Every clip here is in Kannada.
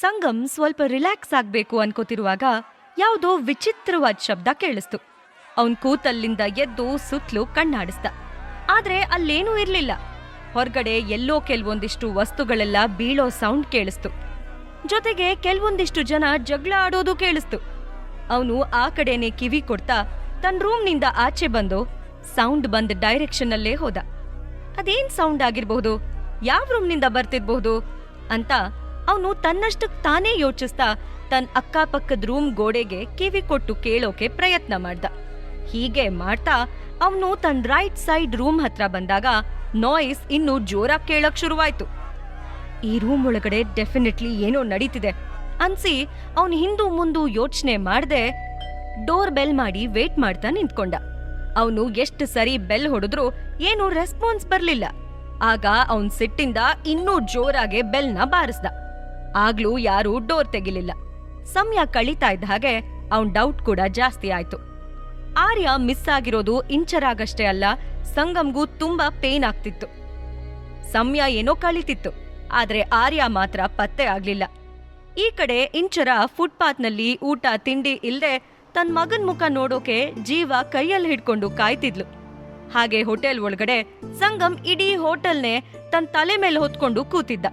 ಸಂಗಮ್ ಸ್ವಲ್ಪ ರಿಲ್ಯಾಕ್ಸ್ ಆಗಬೇಕು ಅನ್ಕೋತಿರುವಾಗ ಯಾವುದೋ ವಿಚಿತ್ರವಾದ ಶಬ್ದ ಕೇಳಿಸ್ತು. ಅವನ್ ಕೂತಲ್ಲಿಂದ ಎದ್ದು ಸುತ್ತಲೂ ಕಣ್ಣಾಡಿಸ್ದ. ಆದ್ರೆ ಅಲ್ಲೇನೂ ಇರ್ಲಿಲ್ಲ. ಹೊರಗಡೆ ಎಲ್ಲೋ ಕೆಲವೊಂದಿಷ್ಟು ವಸ್ತುಗಳೆಲ್ಲ ಬೀಳೋ ಸೌಂಡ್ ಕೇಳಿಸ್ತು. ಜೊತೆಗೆ ಕೆಲವೊಂದಿಷ್ಟು ಜನ ಜಗಳ ಆಡೋದು ಕೇಳಿಸ್ತು. ಅವನು ಆ ಕಡೆನೆ ಕಿವಿ ಕೊಡ್ತಾ ತನ್ನ ರೂಮ್ನಿಂದ ಆಚೆ ಬಂದು ಸೌಂಡ್ ಬಂದ ಡೈರೆಕ್ಷನ್ ಅಲ್ಲೇ ಹೋದ. ಅದೇನ್ ಸೌಂಡ್ ಆಗಿರ್ಬಹುದು? ಯಾವ ರೂಮ್ನಿಂದ ಬರ್ತಿರ್ಬಹುದು? ಅಂತ ಅವನು ತನ್ನಷ್ಟಕ್ಕೆ ತಾನೇ ಯೋಚಿಸ್ತಾ ತನ್ನ ಅಕ್ಕಪಕ್ಕದ ರೂಮ್ ಗೋಡೆಗೆ ಕಿವಿ ಕೊಟ್ಟು ಕೇಳೋಕೆ ಪ್ರಯತ್ನ ಮಾಡ್ದ. ಹೀಗೆ ಮಾಡ್ತಾ ಅವನು ತನ್ನ ರೈಟ್ ಸೈಡ್ ರೂಮ್ ಹತ್ರ ಬಂದಾಗ ನಾಯ್ಸ್ ಇನ್ನೂ ಜೋರಾಗಿ ಕೇಳಕ್ ಶುರುವಾಯ್ತು. ಈ ರೂಮ್ ಒಳಗಡೆ ಡೆಫಿನೆಟ್ಲಿ ಏನೋ ನಡೀತಿದೆ ಅನ್ಸಿ ಅವನು ಹಿಂದು ಮುಂದು ಯೋಚನೆ ಮಾಡದೆ ಡೋರ್ ಬೆಲ್ ಮಾಡಿ ವೇಟ್ ಮಾಡ್ತಾ ನಿಂತ್ಕೊಂಡ. ಅವನು ಎಷ್ಟು ಸರಿ ಬೆಲ್ ಹೊಡೆದ್ರೂ ಏನು ರೆಸ್ಪಾನ್ಸ್ ಬರ್ಲಿಲ್ಲ. ಆಗ ಅವನ್ ಸಿಟ್ಟಿಂದ ಇನ್ನೂ ಜೋರಾಗೆ ಬೆಲ್ನ ಬಾರಿಸ್ದ. ಆಗ್ಲೂ ಯಾರೂ ಡೋರ್ ತೆಗಿಲಿಲ್ಲ. ಸಮಯ ಕಳೀತಾ ಇದ್ದ ಹಾಗೆ ಅವನ್ ಡೌಟ್ ಕೂಡ ಜಾಸ್ತಿ ಆಯ್ತು. ಆರ್ಯ ಮಿಸ್ ಆಗಿರೋದು ಇಂಚರಾಗಷ್ಟೇ ಅಲ್ಲ, ಸಂಗಮ್ಗೂ ತುಂಬಾ ಪೇನ್ ಆಗ್ತಿತ್ತು. ಸಮಯ ಏನೋ ಕಳೀತಿತ್ತು, ಆದ್ರೆ ಆರ್ಯ ಮಾತ್ರ ಪತ್ತೆ ಆಗ್ಲಿಲ್ಲ. ಈ ಕಡೆ ಇಂಚರ ಫುಟ್ಪಾತ್ನಲ್ಲಿ ಊಟ, ತಿಂಡಿ ಇಲ್ಲದೆ ತನ್ ಮಗನ್ ಮುಖ ನೋಡೋಕೆ ಜೀವ ಕೈಯಲ್ಲಿ ಹಿಡ್ಕೊಂಡು ಕಾಯ್ತಿದ್ಲು. ಹಾಗೆ ಹೋಟೆಲ್ ಒಳಗಡೆ ಸಂಗಮ್ ಇಡೀ ಹೋಟೆಲ್ನೇ ತನ್ ತಲೆ ಮೇಲೆ ಹೊತ್ಕೊಂಡು ಕೂತಿದ್ದ.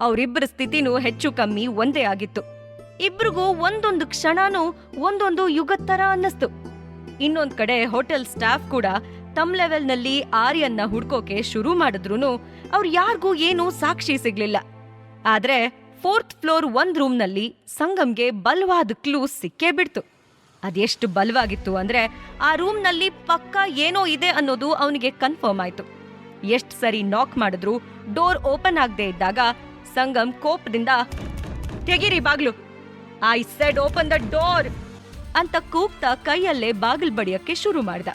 ಅವರಿಬ್ಬರ ಸ್ಥಿತಿನೂ ಹೆಚ್ಚು ಕಮ್ಮಿ ಒಂದೇ ಆಗಿತ್ತು. ಇಬ್ರಿಗೂ ಒಂದೊಂದು ಕ್ಷಣನೂ ಒಂದೊಂದು ಯುಗದ್ ತರ ಅನ್ನಿಸ್ತು. ಇನ್ನೊಂದ್ ಕಡೆ ಹೋಟೆಲ್ ಸ್ಟಾಫ್ ಕೂಡ ತಮ್ ಲೆವೆಲ್ನಲ್ಲಿ ಆರ್ಯನ್ನ ಹುಡ್ಕೋಕೆ ಶುರು ಮಾಡಿದ್ರು ಅವ್ರು ಯಾರಿಗೂ ಏನೂ ಸಾಕ್ಷಿ ಸಿಗ್ಲಿಲ್ಲ. ಆದ್ರೆ ಫೋರ್ತ್ ಫ್ಲೋರ್ ಒಂದ್ ರೂಮ್ನಲ್ಲಿ ಸಂಗಮ್ಗೆ ಬಲವಾದ ಕ್ಲೂ ಸಿಕ್ಕೇ ಬಿಡ್ತು. ಅದೆಷ್ಟು ಬಲವಾಗಿತ್ತು ಅಂದ್ರೆ ಆ ರೂಮ್ನಲ್ಲಿ ಪಕ್ಕಾ ಏನೋ ಇದೆ ಅನ್ನೋದು ಅವನಿಗೆ ಕನ್ಫರ್ಮ್ ಆಯ್ತು. ಎಷ್ಟ್ ಸರಿ ನಾಕ್ ಮಾಡಿದ್ರು ಡೋರ್ ಓಪನ್ ಆಗದೆ ಇದ್ದಾಗ ಸಂಗಮ್ ಕೋಪದಿಂದ, ತೆಗಿರಿ ಬಾಗ್ಲು. I said open the door ಅಂತ ಕೂಗ್ತಾ ಕೈಯಲ್ಲೇ ಬಾಗಿಲು ಬಡಿಯಕ್ಕೆ ಶುರು ಮಾಡ್ದ.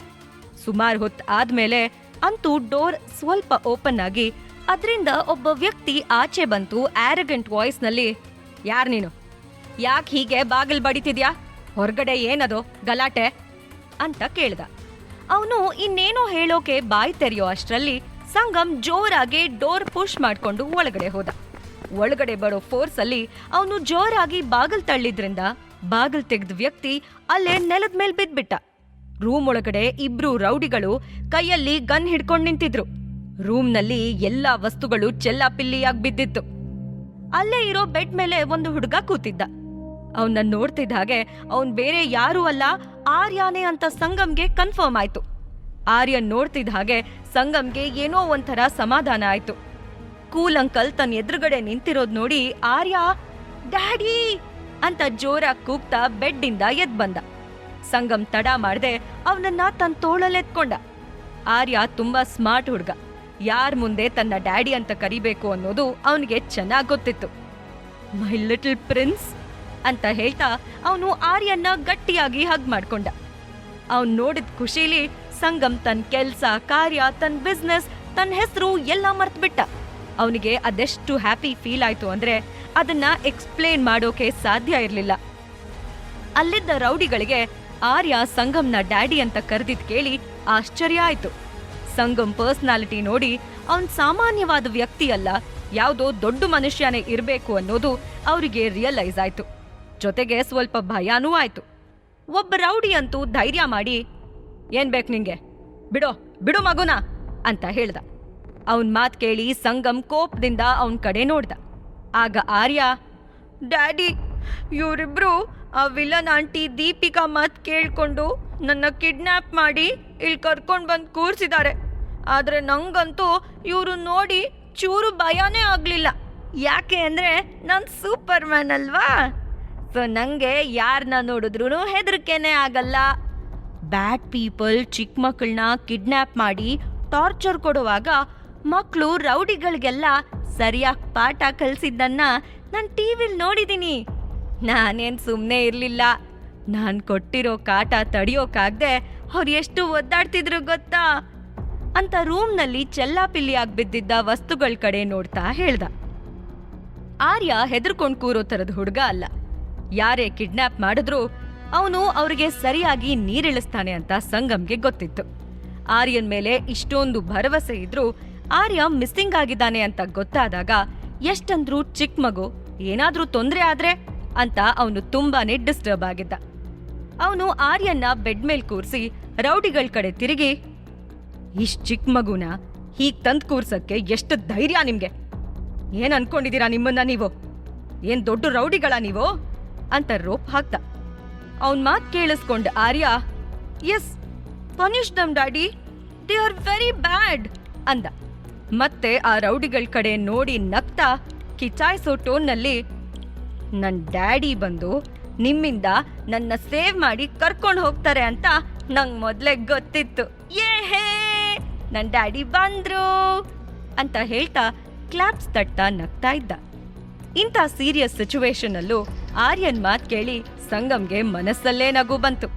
ಸುಮಾರು ಹೊತ್ತು ಆದ್ಮೇಲೆ ಅಂತೂ ಡೋರ್ ಸ್ವಲ್ಪ ಓಪನ್ ಆಗಿ ಅದರಿಂದ ಒಬ್ಬ ವ್ಯಕ್ತಿ ಆಚೆ ಬಂತು ಆರಗೆಂಟ್ ವಾಯ್ಸ್ನಲ್ಲಿ ಯಾರ್ ನೀನು? ಯಾಕೆ ಹೀಗೆ ಬಾಗಿಲು ಬಡಿತಿದ್ಯಾ? ಹೊರಗಡೆ ಏನದು? ಗಲಾಟೆ? ಅಂತ ಕೇಳ್ದ. ಅವನು ಇನ್ನೇನೋ ಹೇಳೋಕೆ ಬಾಯ್ ತೆರೆಯೋ ಅಷ್ಟರಲ್ಲಿ ಸಂಗಮ್ ಜೋರಾಗಿ ಡೋರ್ ಪುಷ್ ಮಾಡಿಕೊಂಡು ಒಳಗಡೆ ಹೋದ. ಒಳಗಡೆ ಬರೋ ಫೋರ್ಸ್ ಅಲ್ಲಿ ಅವನು ಜೋರಾಗಿ ಬಾಗಿಲ್ ತಳ್ಳಿದ್ರಿಂದ ಬಾಗಿಲ್ ತೆಗೆದ ವ್ಯಕ್ತಿ ಅಲ್ಲೇ ನೆಲದ ಮೇಲೆ ಬಿದ್ಬಿಟ್ಟ. ರೂಮ್ ಒಳಗಡೆ ಇಬ್ರು ರೌಡಿಗಳು ಕೈಯಲ್ಲಿ ಗನ್ ಹಿಡ್ಕೊಂಡು ನಿಂತಿದ್ರು. ರೂಮ್ನಲ್ಲಿ ಎಲ್ಲಾ ವಸ್ತುಗಳು ಚೆಲ್ಲಾಪಿಲ್ಲಿಯಾಗಿ ಬಿದ್ದಿತ್ತು. ಅಲ್ಲೇ ಇರೋ ಬೆಡ್ ಮೇಲೆ ಒಂದು ಹುಡುಗ ಕೂತಿದ್ದ. ಅವನ್ನ ನೋಡ್ತಿದ್ದ ಹಾಗೆ ಅವನ್ ಬೇರೆ ಯಾರೂ ಅಲ್ಲ, ಆರ್ಯಾನೆ ಅಂತ ಸಂಗಮ್ಗೆ ಕನ್ಫರ್ಮ್ ಆಯ್ತು. ಆರ್ಯನ್ ನೋಡ್ತಿದ್ದ ಹಾಗೆ ಸಂಗಮ್ಗೆ ಏನೋ ಒಂಥರ ಸಮಾಧಾನ ಆಯ್ತು. ಕೂಲ್ ಅಂಕಲ್ ತನ್ನ ಎದುರುಗಡೆ ನಿಂತಿರೋದ್ ನೋಡಿ ಆರ್ಯ, ಡ್ಯಾಡಿ ಅಂತ ಜೋರಾಗಿ ಕೂಗ್ತಾ ಬೆಡ್ಡಿಂದ ಎದ್ ಬಂದ. ಸಂಗಮ್ ತಡ ಮಾಡ್ದೆ ಅವನನ್ನ ತನ್ನ ತೋಳಲ್ಲೆತ್ಕೊಂಡ ಆರ್ಯ ತುಂಬಾ ಸ್ಮಾರ್ಟ್ ಹುಡ್ಗ. ಯಾರ್ ಮುಂದೆ ತನ್ನ ಡ್ಯಾಡಿ ಅಂತ ಕರಿಬೇಕು ಅನ್ನೋದು ಅವನಿಗೆ ಚೆನ್ನಾಗಿ ಗೊತ್ತಿತ್ತು. ಮೈ ಲಿಟಲ್ ಪ್ರಿನ್ಸ್ ಅಂತ ಹೇಳ್ತಾ ಅವನು ಆರ್ಯನ್ನ ಗಟ್ಟಿಯಾಗಿ ಹಗ್ ಮಾಡ್ಕೊಂಡ. ಅವನ್ ನೋಡಿದ ಖುಷಿಲಿ ಸಂಗಮ್ ತನ್ನ ಕೆಲ್ಸ, ಕಾರ್ಯ ತನ್ನ ಬಿಸ್ನೆಸ್ ತನ್ನ ಹೆಸರು ಎಲ್ಲ ಮರ್ತ್ಬಿಟ್ಟ. ಅವನಿಗೆ ಅದೆಷ್ಟು ಹ್ಯಾಪಿ ಫೀಲ್ ಆಯ್ತು ಅಂದ್ರೆ ಅದನ್ನ ಎಕ್ಸ್ಪ್ಲೇನ್ ಮಾಡೋಕೆ ಸಾಧ್ಯ ಇರಲಿಲ್ಲ. ಅಲ್ಲಿದ್ದ ರೌಡಿಗಳಿಗೆ ಆರ್ಯ ಸಂಗಮ್ನ ಡ್ಯಾಡಿ ಅಂತ ಕರೆದಿದ್ ಕೇಳಿ ಆಶ್ಚರ್ಯ ಆಯ್ತು. ಸಂಗಮ್ ಪರ್ಸನಾಲಿಟಿ ನೋಡಿ ಅವನ್ ಸಾಮಾನ್ಯವಾದ ವ್ಯಕ್ತಿ ಅಲ್ಲ, ಯಾವುದೋ ದೊಡ್ಡ ಮನುಷ್ಯನೇ ಇರಬೇಕು ಅನ್ನೋದು ಅವರಿಗೆ ರಿಯಲೈಸ್ ಆಯ್ತು. ಜೊತೆಗೆ ಸ್ವಲ್ಪ ಭಯನೂ ಆಯ್ತು. ಒಬ್ಬ ರೌಡಿ ಅಂತೂ ಧೈರ್ಯ ಮಾಡಿ, ಏನ್ ಬೇಕು ನಿಂಗೆ? ಬಿಡೋ, ಬಿಡು ಮಗುನ, ಅಂತ ಹೇಳ್ದ. ಅವನ್ ಮಾತು ಕೇಳಿ ಸಂಗಮ್ ಕೋಪದಿಂದ ಅವನ್ ಕಡೆ ನೋಡ್ದ. ಆಗ ಆರ್ಯ, ಡ್ಯಾಡಿ, ಇವರಿಬ್ರು ಆ ವಿಲನ್ ಆಂಟಿ ದೀಪಿಕಾ ಮಾತು ಕೇಳಿಕೊಂಡು ನನ್ನ ಕಿಡ್ನಾಪ್ ಮಾಡಿ ಇಲ್ಲಿ ಕರ್ಕೊಂಡು ಬಂದು ಕೂರ್ಸಿದ್ದಾರೆ ಆದರೆ ನಂಗಂತೂ ಇವರು ನೋಡಿ ಚೂರು ಭಯನೇ ಆಗಲಿಲ್ಲ. ಯಾಕೆ ಅಂದ್ರೆ ನಾನು ಸೂಪರ್ ಮ್ಯಾನ್ ಅಲ್ವಾ? ಸೊ ನಂಗೆ ಯಾರನ್ನ ನೋಡಿದ್ರೂ ಹೆದರಿಕೆನೇ ಆಗಲ್ಲ. ಬ್ಯಾಡ್ ಪೀಪಲ್ ಚಿಕ್ಕ ಮಕ್ಕಳನ್ನ ಕಿಡ್ನ್ಯಾಪ್ ಮಾಡಿ ಟಾರ್ಚರ್ ಕೊಡುವಾಗ ಮಕ್ಕಳು ರೌಡಿಗಳಿಗೆಲ್ಲ ಸರಿಯಾಗಿ ಪಾಠ ಕಲಿಸಿದ್ದನ್ನ ನಾನು ಟಿವಿಲ್ ನೋಡಿದ್ದೀನಿ ನಾನೇನು ಸುಮ್ಮನೆ ಇರಲಿಲ್ಲ. ನಾನು ಕೊಟ್ಟಿರೋ ಕಾಟ ತಡಿಯೋಕಾಗ್ದೆ ಅವ್ರು ಎಷ್ಟು ಒದ್ದಾಡ್ತಿದ್ರು ಗೊತ್ತಾ? ಅಂತ ರೂಮ್ನಲ್ಲಿ ಚೆಲ್ಲಾಪಿಲ್ಲಿಯಾಗಿ ಬಿದ್ದಿದ್ದ ವಸ್ತುಗಳ ಕಡೆ ನೋಡ್ತಾ ಹೇಳ್ದ. ಆರ್ಯ ಹೆದರ್ಕೊಂಡು ಕೂರೋ ಥರದ ಹುಡುಗ ಅಲ್ಲ. ಯಾರೇ ಕಿಡ್ನಾಪ್ ಮಾಡಿದ್ರು ಅವನು ಅವ್ರಿಗೆ ಸರಿಯಾಗಿ ನೀರಿಳಿಸ್ತಾನೆ ಅಂತ ಸಂಗಮ್ಗೆ ಗೊತ್ತಿತ್ತು. ಆರ್ಯನ್ ಮೇಲೆ ಇಷ್ಟೊಂದು ಭರವಸೆ ಇದ್ರೂ ಆರ್ಯ ಮಿಸ್ಸಿಂಗ್ ಆಗಿದ್ದಾನೆ ಅಂತ ಗೊತ್ತಾದಾಗ, ಎಷ್ಟಂದ್ರೂ ಚಿಕ್ಕ ಮಗು, ಏನಾದ್ರೂ ತೊಂದ್ರೆ ಆದ್ರೆ, ಅಂತ ಅವನು ತುಂಬಾನೇ ಡಿಸ್ಟರ್ಬ್ ಆಗಿದ್ದ. ಅವನು ಆರ್ಯನ್ನ ಬೆಡ್ ಮೇಲ್ ಕೂರಿಸಿ ರೌಡಿಗಳ ಕಡೆ ತಿರುಗಿ, ಇಷ್ಟ್ ಚಿಕ್ಕ ಮಗುನ, ಹೀಗ್ ತಂದ್ ಕೂರ್ಸಕ್ಕೆ ಎಷ್ಟು ಧೈರ್ಯ ನಿಮ್ಗೆ. ಏನ್ ಅನ್ಕೊಂಡಿದೀರಾ ನಿಮ್ಮನ್ನ ನೀವು? ಏನ್ ದೊಡ್ಡ ರೌಡಿಗಳ ನೀವು? ಅಂತ ರೋಪ್ ಹಾಕ್ತ. ಅವನ್ ಮಾತ್ ಕೇಳಿಸ್ಕೊಂಡ್ Arya, yes, punish them, daddy. They are very bad, ಅಂದ. ಮತ್ತೆ ಆ ರೌಡಿಗಳ ಕಡೆ ನೋಡಿ ನಗ್ತಾ ಕಿಚಾಯಿಸೋ ಟೋನ್ನಲ್ಲಿ, ನನ್ ಡ್ಯಾಡಿ ಬಂದು ನಿಮ್ಮಿಂದ ನನ್ನ ಸೇವ್ ಮಾಡಿ ಕರ್ಕೊಂಡು ಹೋಗ್ತಾರೆ ಅಂತ ನಂಗ್ ಮೊದ್ಲೇ ಗೊತ್ತಿತ್ತು. ಏ ಹೇ ನನ್ ಡ್ಯಾಡಿ ಬಂದ್ರು! ಅಂತ ಹೇಳ್ತಾ ಕ್ಲಾಪ್ಸ್ ತಟ್ತಾ ನಗ್ತಾ ಇದ್ದ. ಇಂಥ ಸೀರಿಯಸ್ ಸಿಚುವೇಶನಲ್ಲೂ ಆರ್ಯನ್ ಮಾತ್ ಕೇಳಿ ಸಂಗಮ್ಗೆ ಮನಸ್ಸಲ್ಲೇ ನಗು ಬಂತು.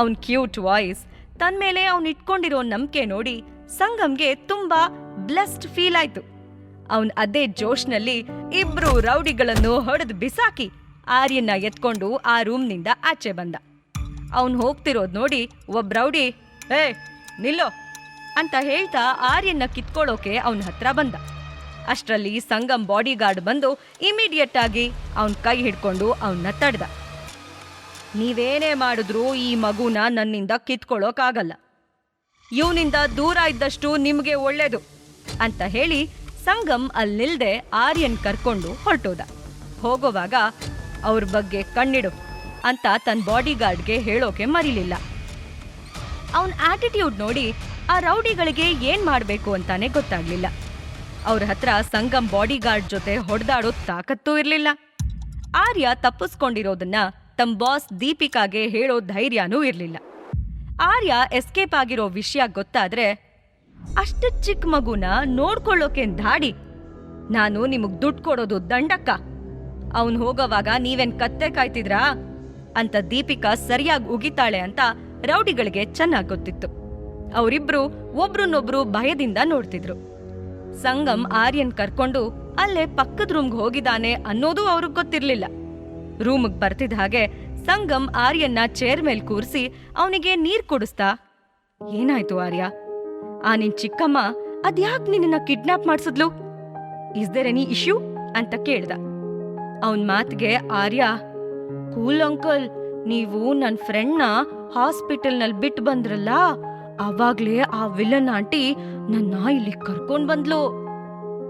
ಅವನ್ ಕ್ಯೂಟ್ ವಾಯ್ಸ್, ತನ್ಮೇಲೆ ಅವ್ನಿಟ್ಕೊಂಡಿರೋ ನಂಬಿಕೆ ನೋಡಿ ಸಂಗಮ್ಗೆ ತುಂಬಾ ಬ್ಲೆಸ್ಡ್ ಫೀಲ್ ಆಯ್ತು. ಅವನ್ ಅದೇ ಜೋಶ್ನಲ್ಲಿ ಇಬ್ರು ರೌಡಿಗಳನ್ನು ಹೊಡೆದು ಬಿಸಾಕಿ ಆರ್ಯನ್ನ ಎತ್ಕೊಂಡು ಆ ರೂಮ್ನಿಂದ ಆಚೆ ಬಂದ. ಅವನ್ ಹೋಗ್ತಿರೋದ್ ನೋಡಿ ಒಬ್ಬ ರೌಡಿ ಏ ನಿಲ್ಲೋ! ಅಂತ ಹೇಳ್ತಾ ಆರ್ಯನ್ನ ಕಿತ್ಕೊಳ್ಳೋಕೆ ಅವನ ಹತ್ರ ಬಂದ. ಅಷ್ಟರಲ್ಲಿ ಸಂಗಮ್ ಬಾಡಿ ಗಾರ್ಡ್ ಬಂದು ಇಮಿಡಿಯೇಟ್ ಆಗಿ ಅವನ್ ಕೈ ಹಿಡ್ಕೊಂಡು ಅವನ್ನ ತಡ್ದ. ನೀವೇನೇ ಮಾಡಿದ್ರೂ ಈ ಮಗುನ ನನ್ನಿಂದ ಕಿತ್ಕೊಳ್ಳೋಕಾಗಲ್ಲ. ಇವನಿಂದ ದೂರ ಇದ್ದಷ್ಟು ನಿಮಗೆ ಒಳ್ಳೇದು. ಅಂತ ಹೇಳಿ ಸಂಗಮ್ ಅಲ್ಲಿ ನಿಲ್ದೆ ಆರ್ಯನ್ ಕರ್ಕೊಂಡು ಹೊರಟೋದ. ಹೋಗೋವಾಗ ಅವ್ರ ಬಗ್ಗೆ ಕಣ್ಣಿಡು ಅಂತ ತನ್ನ ಬಾಡಿಗಾರ್ಡ್ಗೆ ಹೇಳೋಕೆ ಮರಿಲಿಲ್ಲ. ಅವನ ಆಟಿಟ್ಯೂಡ್ ನೋಡಿ ಆ ರೌಡಿಗಳಿಗೆ ಏನ್ ಮಾಡಬೇಕು ಅಂತಾನೆ ಗೊತ್ತಾಗ್ಲಿಲ್ಲ. ಅವ್ರ ಹತ್ರ ಸಂಗಮ್ ಬಾಡಿಗಾರ್ಡ್ ಜೊತೆ ಹೊಡೆದಾಡೋ ತಾಕತ್ತೂ ಇರಲಿಲ್ಲ. ಆರ್ಯ ತಪ್ಪಿಸ್ಕೊಂಡಿರೋದನ್ನ ತಮ್ಮ ಬಾಸ್ ದೀಪಿಕಾಗೆ ಹೇಳೋ ಧೈರ್ಯನೂ ಇರಲಿಲ್ಲ. ಆರ್ಯ ಎಸ್ಕೇಪ್ ಆಗಿರೋ ವಿಷಯ ಗೊತ್ತಾದ್ರೆ ಅಷ್ಟು ಚಿಕ್ಕ ಮಗುನ ನೋಡ್ಕೊಳ್ಳೋಕೆ ಧಾಡಿ ನಾನು ನಿಮಗ್ ದುಡ್ಡು ಕೊಡೋದು ದಂಡಕ್ಕ. ಅವನ್ ಹೋಗೋವಾಗ ನೀವೇನ್ ಕತ್ತೆ ಕಾಯ್ತಿದ್ರಾ? ಅಂತ ದೀಪಿಕಾ ಸರಿಯಾಗಿ ಉಗಿತಾಳೆ ಅಂತ ರೌಡಿಗಳಿಗೆ ಚೆನ್ನಾಗ್ ಗೊತ್ತಿತ್ತು. ಅವರಿಬ್ರು ಒಬ್ರನ್ನೊಬ್ರು ಭಯದಿಂದ ನೋಡ್ತಿದ್ರು. ಸಂಗಮ್ ಆರ್ಯನ್ ಕರ್ಕೊಂಡು ಅಲ್ಲೇ ಪಕ್ಕದ ರೂಮ್ಗೆ ಹೋಗಿದಾನೆ ಅನ್ನೋದು ಅವ್ರಿಗೆ ಗೊತ್ತಿರ್ಲಿಲ್ಲ. ರೂಮ್ಗ್ ಬರ್ತಿದ್ದ ಹಾಗೆ ಸಂಗಮ್ ಆರ್ಯನ್ನ ಚೇರ್ ಮೇಲ್ ಕೂರಿಸಿ ಅವನಿಗೆ ನೀರ್ ಕುಡಿಸ್ತಾ, ಏನಾಯ್ತು ಆರ್ಯ? ಆ ನಿನ್ ಚಿಕ್ಕಮ್ಮ ಅದ್ಯಾಕ್ ನಿನ್ನ ಕಿಡ್ನಾಪ್ ಮಾಡಿಸಿದ್ಲು? ಇಸ್ ದೇರ್ ಎನಿ ಇಶ್ಯೂ ಅಂತ ಕೇಳ್ದ. ಅವನ್ ಮಾತ್ಗೆ, ಆರ್ಯ, ಕೂಲ್ ಅಂಕಲ್, ನೀವು ನನ್ ಫ್ರೆಂಡ್ನ ಹಾಸ್ಪಿಟಲ್ನಲ್ಲಿ ಬಿಟ್ಟು ಬಂದ್ರಲ್ಲ, ಅವಾಗ್ಲೇ ಆ ವಿಲನ್ ಆಂಟಿ ನನ್ನ ಇಲ್ಲಿ ಕರ್ಕೊಂಡ್ ಬಂದ್ಲು.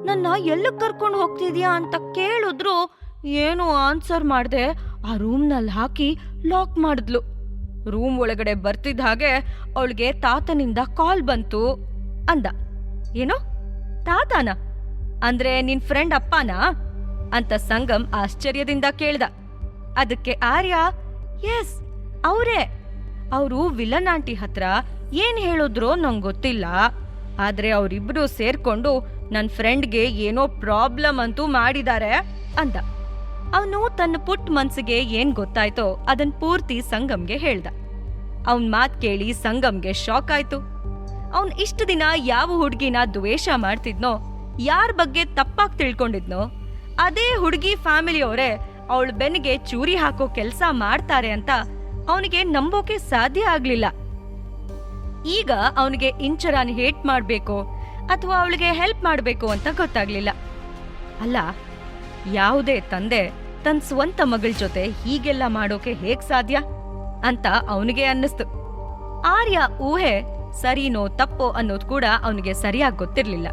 ನನ್ನ ಎಲ್ಲ ಕರ್ಕೊಂಡ್ ಹೋಗ್ತಿದ್ಯಾ ಅಂತ ಕೇಳಿದ್ರು, ಏನು ಆನ್ಸರ್ ಮಾಡ್ದೆ, ಆ ರೂಮ್ನಲ್ಲಿ ಹಾಕಿ ಲಾಕ್ ಮಾಡಿದ್ಲು. ರೂಮ್ ಒಳಗಡೆ ಬರ್ತಿದ್ದ ಹಾಗೆ ಅವಳಿಗೆ ತಾತನಿಂದ ಕಾಲ್ ಬಂತು ಅಂದ. ಏನೋ? ತಾತನ? ಅಂದ್ರೆ ನಿನ್ ಫ್ರೆಂಡ್ ಅಪ್ಪನಾ? ಅಂತ ಸಂಗಮ್ ಆಶ್ಚರ್ಯದಿಂದ ಕೇಳ್ದ. ಅದಕ್ಕೆ ಆರ್ಯ, ಎಸ್, ಅವರೇ. ಅವರು ವಿಲನ್ ಆಂಟಿ ಹತ್ರ ಏನ್ ಹೇಳಿದ್ರೋ ನಂಗೆ ಗೊತ್ತಿಲ್ಲ. ಆದ್ರೆ ಅವರಿಬ್ರು ಸೇರ್ಕೊಂಡು ನನ್ನ ಫ್ರೆಂಡ್ಗೆ ಏನೋ ಪ್ರಾಬ್ಲಮ್ ಅಂತೂ ಮಾಡಿದ್ದಾರೆ, ಅಂದ. ಅವನು ತನ್ನ ಪುಟ್ ಮನ್ಸಿಗೆ ಏನ್ ಗೊತ್ತಾಯ್ತೋ ಅದನ್ ಪೂರ್ತಿ ಸಂಗಮ್ಗೆ ಹೇಳ್ದ. ಅವನ್ ಮಾತ್ ಕೇಳಿ ಸಂಗಮ್ಗೆ ಶಾಕ್ ಆಯ್ತು. ಅವನ್ ಇಷ್ಟು ದಿನ ಯಾವ ಹುಡ್ಗಿನ ದ್ವೇಷ ಮಾಡ್ತಿದ್ನೋ, ಯಾರ ಬಗ್ಗೆ ತಪ್ಪಾಗಿ ತಿಳ್ಕೊಂಡಿದ್ನೋ, ಅದೇ ಹುಡುಗಿ ಫ್ಯಾಮಿಲಿಯವರೇ ಅವಳ ಬೆನ್ನಿಗೆ ಚೂರಿ ಹಾಕೋ ಕೆಲಸ ಮಾಡ್ತಾರೆ ಅಂತ ಅವನಿಗೆ ನಂಬೋಕೆ ಸಾಧ್ಯ ಆಗ್ಲಿಲ್ಲ. ಈಗ ಅವನಿಗೆ ಇಂಚರಾನ್ ಹೇಟ್ ಮಾಡ್ಬೇಕು ಅಥವಾ ಅವಳಿಗೆ ಹೆಲ್ಪ್ ಮಾಡಬೇಕು ಅಂತ ಗೊತ್ತಾಗ್ಲಿಲ್ಲ. ಅಲ್ಲ ಯಾವುದೇ ತಂದೆ ತನ್ನ ಸ್ವಂತ ಮಗಳ ಜೊತೆ ಹೀಗೆಲ್ಲ ಮಾಡೋಕೆ ಹೇಗ್ ಸಾಧ್ಯ? ಅಂತ ಅವನಿಗೆ ಅನ್ನಿಸ್ತು. ಆರ್ಯ ಊಹೆ ಸರಿನೋ ತಪ್ಪೋ ಅನ್ನೋದು ಕೂಡ ಅವನಿಗೆ ಸರಿಯಾಗಿ ಗೊತ್ತಿರ್ಲಿಲ್ಲ.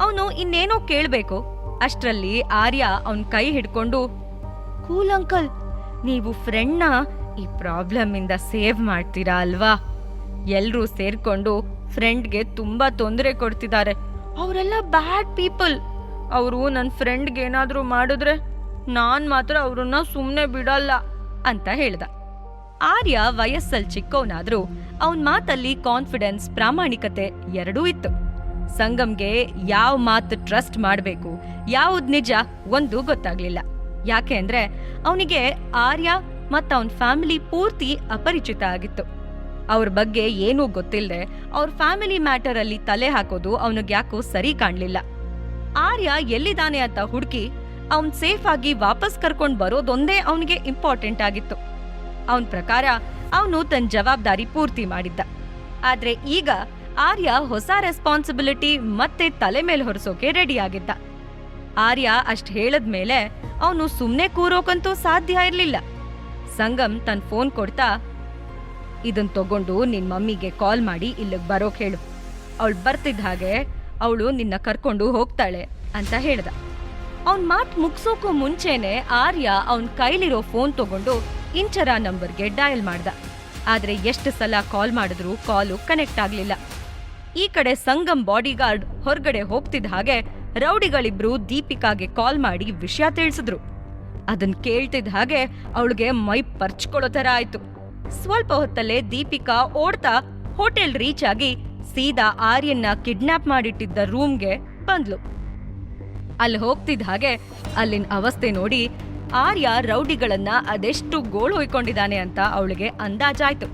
ಅವನು ಇನ್ನೇನೋ ಕೇಳ್ಬೇಕು. ಅಷ್ಟ್ರಲ್ಲಿ ಆರ್ಯ ಅವನ್ ಕೈ ಹಿಡ್ಕೊಂಡು, ಕೂಲ್ ಅಂಕಲ್, ನೀವು ಫ್ರೆಂಡ್ನ ಈ ಪ್ರಾಬ್ಲಮ್ ಇಂದ ಸೇವ್ ಮಾಡ್ತೀರಾ ಅಲ್ವಾ? ಎಲ್ರೂ ಸೇರ್ಕೊಂಡು ಫ್ರೆಂಡ್ಗೆ ತುಂಬಾ ತೊಂದರೆ ಕೊಡ್ತಿದ್ದಾರೆ. ಅವರೆಲ್ಲ ಬ್ಯಾಡ್ ಪೀಪಲ್. ಅವರು ನನ್ನ ಫ್ರೆಂಡ್ಗೆ ಏನಾದರೂ ಮಾಡಿದ್ರೆ ನಾನು ಮಾತ್ರ ಅವ್ರನ್ನ ಸುಮ್ಮನೆ ಬಿಡಲ್ಲ ಅಂತ ಹೇಳ್ದ. ಆರ್ಯ ವಯಸ್ಸಲ್ಲಿ ಚಿಕ್ಕವನಾದ್ರೂ ಅವನ್ ಮಾತಲ್ಲಿ ಕಾನ್ಫಿಡೆನ್ಸ್ ಪ್ರಾಮಾಣಿಕತೆ ಎರಡೂ ಇತ್ತು. ಸಂಗಮ್ಗೆ ಯಾವ ಮಾತು ಟ್ರಸ್ಟ್ ಮಾಡಬೇಕು, ಯಾವ್ದು ನಿಜ ಒಂದು ಗೊತ್ತಾಗ್ಲಿಲ್ಲ. ಯಾಕೆ ಅಂದ್ರೆ ಅವನಿಗೆ ಆರ್ಯ ಮತ್ತು ಅವನ ಫ್ಯಾಮಿಲಿ ಪೂರ್ತಿ ಅಪರಿಚಿತ ಆಗಿತ್ತು. ಅವ್ರ ಬಗ್ಗೆ ಏನೂ ಗೊತ್ತಿಲ್ಲದೆ ಅವ್ರ ಫ್ಯಾಮಿಲಿ ಮ್ಯಾಟರ್ ಅಲ್ಲಿ ತಲೆ ಹಾಕೋದು ಅವನಿಗೆ ಯಾಕೋ ಸರಿ ಕಾಣ್ಲಿಲ್ಲ. ಆರ್ಯ ಎಲ್ಲಿದ್ದಾನೆ ಅಂತ ಹುಡುಕಿ ಅವನ್ ಸೇಫ್ ಆಗಿ ವಾಪಸ್ ಕರ್ಕೊಂಡ್ ಬರೋದೊಂದೇ ಅವನಿಗೆ ಇಂಪಾರ್ಟೆಂಟ್ ಆಗಿತ್ತು. ಅವನ್ ಪ್ರಕಾರ ಅವನು ತನ್ನ ಜವಾಬ್ದಾರಿ ಪೂರ್ತಿ ಮಾಡಿದ್ದ. ಆದ್ರೆ ಈಗ ಆರ್ಯ ಹೊಸ ರೆಸ್ಪಾನ್ಸಿಬಿಲಿಟಿ ಮತ್ತೆ ತಲೆ ಮೇಲೆ ಹೊರಿಸೋಕೆ ರೆಡಿ ಆಗಿದ್ದ. ಆರ್ಯ ಅಷ್ಟ್ ಹೇಳದ್ಮೇಲೆ ಅವನು ಸುಮ್ಮನೆ ಕೂರೋಕಂತೂ ಸಾಧ್ಯ ಇರಲಿಲ್ಲ. ಸಂಗಮ್ ತನ್ ಫೋನ್ ಕೊಡ್ತಾ, ಇದನ್ ತಗೊಂಡು ನಿನ್ ಮಮ್ಮಿಗೆ ಕಾಲ್ ಮಾಡಿ ಇಲ್ಲಿಗೆ ಬರೋಕ್ ಹೇಳು. ಅವಳು ಬರ್ತಿದ್ದ ಹಾಗೆ ಅವಳು ನಿನ್ನ ಕರ್ಕೊಂಡು ಹೋಗ್ತಾಳೆ ಅಂತ ಹೇಳ್ದ. ಅವನ್ ಮಾತ್ ಮುಗ್ಸೋಕು ಮುಂಚೆನೆ ಆರ್ಯ ಅವನ್ ಕೈಲಿರೋ ಫೋನ್ ತಗೊಂಡು ಇಂಚರ ನಂಬರ್ಗೆ ಡಯಲ್ ಮಾಡ್ದ. ಆದ್ರೆ ಎಷ್ಟು ಸಲ ಕಾಲ್ ಮಾಡಿದ್ರೂ ಕಾಲು ಕನೆಕ್ಟ್ ಆಗ್ಲಿಲ್ಲ. ಈ ಕಡೆ ಸಂಗಮ್ ಬಾಡಿಗಾರ್ಡ್ ಹೊರಗಡೆ ಹೋಗ್ತಿದ್ದ ಹಾಗೆ ರೌಡಿಗಳಿಬ್ರು ದೀಪಿಕಾಗೆ ಕಾಲ್ ಮಾಡಿ ವಿಷಯ ತಿಳಿಸಿದ್ರು. ಅದನ್ ಕೇಳ್ತಿದ್ದ ಹಾಗೆ ಅವಳಿಗೆ ಮೈ ಪರ್ಚ್ಕೊಳ್ಳೋ ತರ ಆಯ್ತು. ಸ್ವಲ್ಪ ಹೊತ್ತಲ್ಲೇ ದೀಪಿಕಾ ಓಡ್ತಾ ಹೋಟೆಲ್ ರೀಚ್ ಆಗಿ ಸೀದಾ ಆರ್ಯನ್ನ ಕಿಡ್ನಾಪ್ ಮಾಡಿಟ್ಟಿದ್ದ ರೂಮ್ಗೆ ಬಂದ್ಲು. ಅಲ್ಲಿ ಹೋಗ್ತಿದ್ದ ಹಾಗೆ ಅಲ್ಲಿನ ಅವಸ್ಥೆ ನೋಡಿ ಆರ್ಯ ರೌಡಿಗಳನ್ನ ಅದೆಷ್ಟು ಗೋಳು ಹೊಯ್ಕೊಂಡಿದ್ದಾನೆ ಅಂತ ಅವಳಿಗೆ ಅಂದಾಜಾಯ್ತು.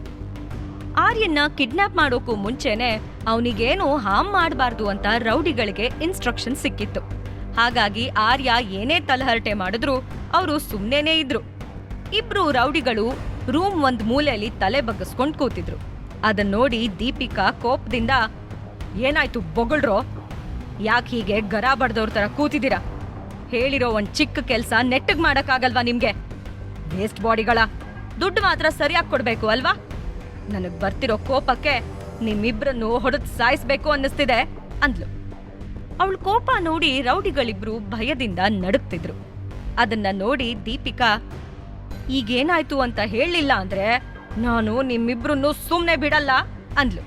ಆರ್ಯನ್ನ ಕಿಡ್ನಾಪ್ ಮಾಡೋಕ್ಕೂ ಮುಂಚೆನೆ ಅವನಿಗೇನು ಹಾಮ್ ಮಾಡಬಾರ್ದು ಅಂತ ರೌಡಿಗಳಿಗೆ ಇನ್ಸ್ಟ್ರಕ್ಷನ್ ಸಿಕ್ಕಿತ್ತು. ಹಾಗಾಗಿ ಆರ್ಯ ಏನೇ ತಲಹರಟೆ ಮಾಡಿದ್ರು ಅವರು ಸುಮ್ನೆನೇ ಇದ್ರು. ಇಬ್ರು ರೌಡಿಗಳು ರೂಮ್ ಒಂದ್ ಮೂಲೆಯಲ್ಲಿ ತಲೆ ಬಗ್ಗಿಸ್ಕೊಂಡು ಕೂತಿದ್ರು. ಅದನ್ನ ನೋಡಿ ದೀಪಿಕಾ ಕೋಪದಿಂದ, ಏನಾಯ್ತು ಬೊಗಳ್ರೋ? ಯಾಕೆ ಹೀಗೆ ಗರ ಬಡ್ದವ್ರ ತರ ಕೂತಿದ್ದೀರಾ? ಹೇಳಿರೋ ಒಂದ್ ಚಿಕ್ಕ ಕೆಲ್ಸ ನೆಟ್ಟಗ್ ಮಾಡಕ್ಕಾಗಲ್ವಾ ನಿಮ್ಗೆ? ವೇಸ್ಟ್ ಬಾಡಿಗಳ. ದುಡ್ಡು ಮಾತ್ರ ಸರಿಯಾಗಿ ಕೊಡ್ಬೇಕು ಅಲ್ವಾ? ನನಗ್ ಬರ್ತಿರೋ ಕೋಪಕ್ಕೆ ನಿಮ್ಮಿಬ್ರನ್ನು ಹೊಡೆದು ಸಾಯಿಸ್ಬೇಕು ಅನ್ನಿಸ್ತಿದೆ, ಅಂದ್ಲು. ಅವಳು ಕೋಪ ನೋಡಿ ರೌಡಿಗಳಿಬ್ರು ಭಯದಿಂದ ನಡುಗ್ತಿದ್ರು. ಅದನ್ನ ನೋಡಿ ದೀಪಿಕಾ, ಈಗೇನಾಯ್ತು ಅಂತ ಹೇಳಿಲ್ಲ ಅಂದ್ರೆ ನಾನು ನಿಮ್ಮಿಬ್ರನ್ನು ಸುಮ್ಮನೆ ಬಿಡಲ್ಲ ಅಂದ್ಲು.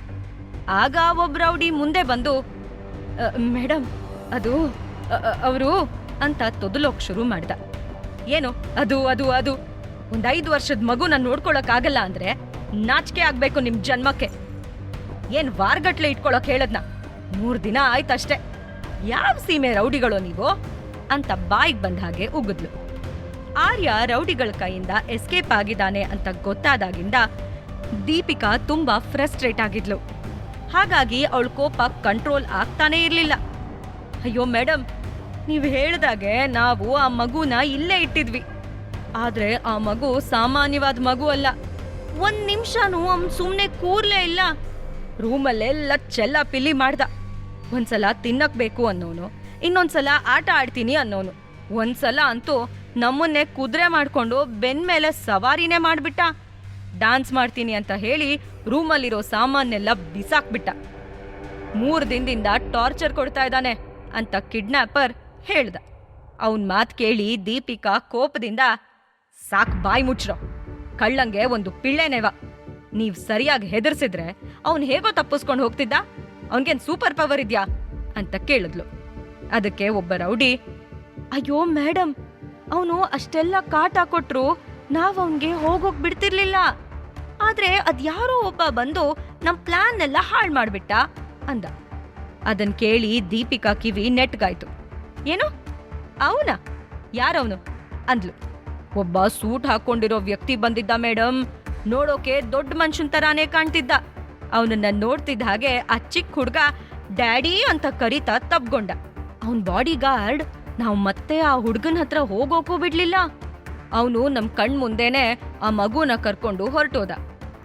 ಆಗ ಒಬ್ಬ ರೌಡಿ ಮುಂದೆ ಬಂದು "ಅ, ಮೇಡಮ್ ಅದು ಅವರು ಅಂತ ತೊದಲೋಕ್ ಶುರು ಮಾಡ್ದ. ಏನು ಅದು ಅದು ಅದು ಒಂದ್ ಐದು ವರ್ಷದ ಮಗುನ ನೋಡ್ಕೊಳಕ್ ಆಗಲ್ಲ ಅಂದ್ರೆ ನಾಚಿಕೆ ಆಗ್ಬೇಕು ನಿಮ್ ಜನ್ಮಕ್ಕೆ. ಏನ್ ವಾರ್ಗಟ್ಲೆ ಇಟ್ಕೊಳಕ್ ಹೇಳದ್ನ? ಮೂರ್ ದಿನ ಆಯ್ತಷ್ಟೇ. ಯಾವ ಸೀಮೆ ರೌಡಿಗಳು ನೀವು? ಅಂತ ಬಾಯಿಗೆ ಬಂದ ಹಾಗೆ ಉಗಿದ್ಲು. ಆರ್ಯ ರೌಡಿಗಳ ಕೈಯಿಂದ ಎಸ್ಕೇಪ್ ಆಗಿದ್ದಾನೆ ಅಂತ ಗೊತ್ತಾದಾಗಿಂದ ದೀಪಿಕಾ ತುಂಬಾ ಫ್ರಸ್ಟ್ರೇಟ್ ಆಗಿದ್ಲು. ಹಾಗಾಗಿ ಅವಳ ಕೋಪ ಕಂಟ್ರೋಲ್ ಆಗ್ತಾನೇ ಇರಲಿಲ್ಲ. ಅಯ್ಯೋ ಮೇಡಮ್ ನೀವು ಹೇಳ್ದಾಗೆ ನಾವು ಆ ಮಗುನ ಇಲ್ಲೇ ಇಟ್ಟಿದ್ವಿ. ಆದ್ರೆ ಆ ಮಗು ಸಾಮಾನ್ಯವಾದ ಮಗು ಅಲ್ಲ. ಒಂದು ನಿಮಿಷನೂ ಅವ್ನು ಸುಮ್ಮನೆ ಕೂರ್ಲೇ ಇಲ್ಲ. ರೂಮಲ್ಲೆಲ್ಲ ಚೆಲ್ಲ ಪಿಲ್ಲಿ ಮಾಡ್ದ. ಒಂದ್ಸಲ ತಿನ್ನಕ್ ಬೇಕು ಅನ್ನೋನು, ಇನ್ನೊಂದ್ಸಲ ಆಟ ಆಡ್ತೀನಿ ಅನ್ನೋನು. ಒಂದ್ಸಲ ಅಂತೂ ನಮ್ಮನ್ನೇ ಕುದುರೆ ಮಾಡಿಕೊಂಡು ಬೆನ್ ಮೇಲೆ ಸವಾರಿನೇ ಮಾಡಿಬಿಟ್ಟ. ಡಾನ್ಸ್ ಮಾಡ್ತೀನಿ ಅಂತ ಹೇಳಿ ರೂಮಲ್ಲಿರೋ ಸಾಮಾನೆಲ್ಲ ಬಿಸಾಕ್ಬಿಟ್ಟ. ಮೂರು ದಿನದಿಂದ ಟಾರ್ಚರ್ ಕೊಡ್ತಾ ಇದ್ದಾನೆ ಅಂತ ಕಿಡ್ನಾಪರ್ ಹೇಳ್ದ. ಅವನ್ ಮಾತು ಕೇಳಿ ದೀಪಿಕಾ ಕೋಪದಿಂದ, ಸಾಕ್ ಬಾಯಿ ಮುಚ್ಚ್ರೋ ಕಳ್ಳಂಗೆ ಒಂದು ಪಿಳ್ಳೆನೆವ ನೀವು. ಸರಿಯಾಗಿ ಹೆದರ್ಸಿದ್ರೆ ಅವನು ಹೇಗೋ ತಪ್ಪಿಸ್ಕೊಂಡು ಹೋಗ್ತಿದ್ದ? ಅವನ್ಗೇನ್ ಸೂಪರ್ ಪವರ್ ಇದ್ಯಾ? ಅಂತ ಕೇಳಿದ್ಲು. ಅದಕ್ಕೆ ಒಬ್ಬ ರೌಡಿ, ಅಯ್ಯೋ ಮೇಡಮ್ ಅವನು ಅಷ್ಟೆಲ್ಲ ಕಾಟ ಕೊಟ್ರು ನಾವ್ ಅವನ್ಗೆ ಹೋಗೋಕ್ ಬಿಡ್ತಿರ್ಲಿಲ್ಲ. ಆದ್ರೆ ಅದ್ಯಾರೋ ಒಬ್ಬ ಬಂದು ನಮ್ ಪ್ಲಾನ್ ಎಲ್ಲ ಹಾಳ್ ಮಾಡ್ಬಿಟ್ಟ ಅಂದ. ಅದನ್ ಕೇಳಿ ದೀಪಿಕಾ ಕಿವಿ ನೆಟ್ಗಾಯ್ತು. ಏನು? ಅವನ? ಯಾರವನು? ಅಂದ್ಲು. ಒಬ್ಬ ಸೂಟ್ ಹಾಕೊಂಡಿರೋ ವ್ಯಕ್ತಿ ಬಂದಿದ್ದ ಮೇಡಮ್ ನೋಡೋಕೆ ದೊಡ್ಡ ಮನುಷ್ಯನ್ ತರಾನೇ ಕಾಣ್ತಿದ್ದ. ಅವನನ್ನ ನೋಡ್ತಿದ್ದ ಹಾಗೆ ಆ ಚಿಕ್ಕ ಹುಡ್ಗ ಡ್ಯಾಡಿ ಅಂತ ಕರೀತಾ ತಬ್ಗೊಂಡ. ಅವನ್ ಬಾಡಿ ಗಾರ್ಡ್ ನಾವು ಮತ್ತೆ ಆ ಹುಡ್ಗನ್ ಹತ್ರ ಹೋಗೋಕೂ ಬಿಡ್ಲಿಲ್ಲ. ಅವನು ನಮ್ ಕಣ್ ಮುಂದೆನೆ ಆ ಮಗುನ ಕರ್ಕೊಂಡು ಹೊರಟೋದ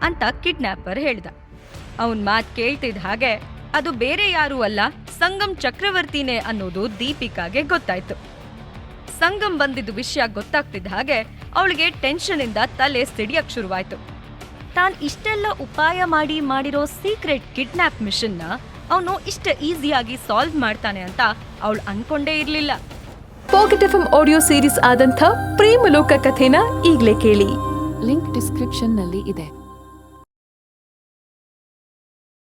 ಅಂತ ಕಿಡ್ನಾಪರ್ ಹೇಳ್ದ. ಅವನ್ ಮಾತ್ ಕೇಳ್ತಿದ್ದ ಹಾಗೆ ಅದು ಬೇರೆ ಯಾರೂ ಅಲ್ಲ ಸಂಗಮ್ ಚಕ್ರವರ್ತಿನೇ ಅನ್ನೋದು ದೀಪಿಕಾಗೆ ಗೊತ್ತಾಯ್ತು. ಸಂಗಮ್ ಬಂದಿದ್ದು ವಿಷಯ ಗೊತ್ತಾಗ್ತಿದ್ದ ಹಾಗೆ ಅವಳಿಗೆ ಟೆನ್ಷನ್ ಇಂದ ತಲೆ ಸಿಡಿಯಕ್ ಶುರುವಾಯ್ತು. ತಾನ್ ಇಷ್ಟೆಲ್ಲ ಉಪಾಯ ಮಾಡಿ ಮಾಡಿರೋ ಸೀಕ್ರೆಟ್ ಕಿಡ್ನಾಪ್ ಮಿಷನ್ನ ಅವನು ಇಷ್ಟ ಈಸಿಯಾಗಿ ಸಾಲ್ವ್ ಮಾಡ್ತಾನೆ ಅಂತ ಅವಳು ಅನ್ಕೊಂಡೇ ಇರ್ಲಿಲ್ಲ. ಪಾಕೆಟ್ ಎಫ್ ಆಡಿಯೋ ಸೀರೀಸ್ ಆದಂಥ ಪ್ರೇಮಲೋಕ ಕಥೆನ ಈಗಲೇ ಕೇಳಿ. ಲಿಂಕ್ ಡಿಸ್ಕ್ರಿಪ್ಷನ್ನಲ್ಲಿ ಇದೆ.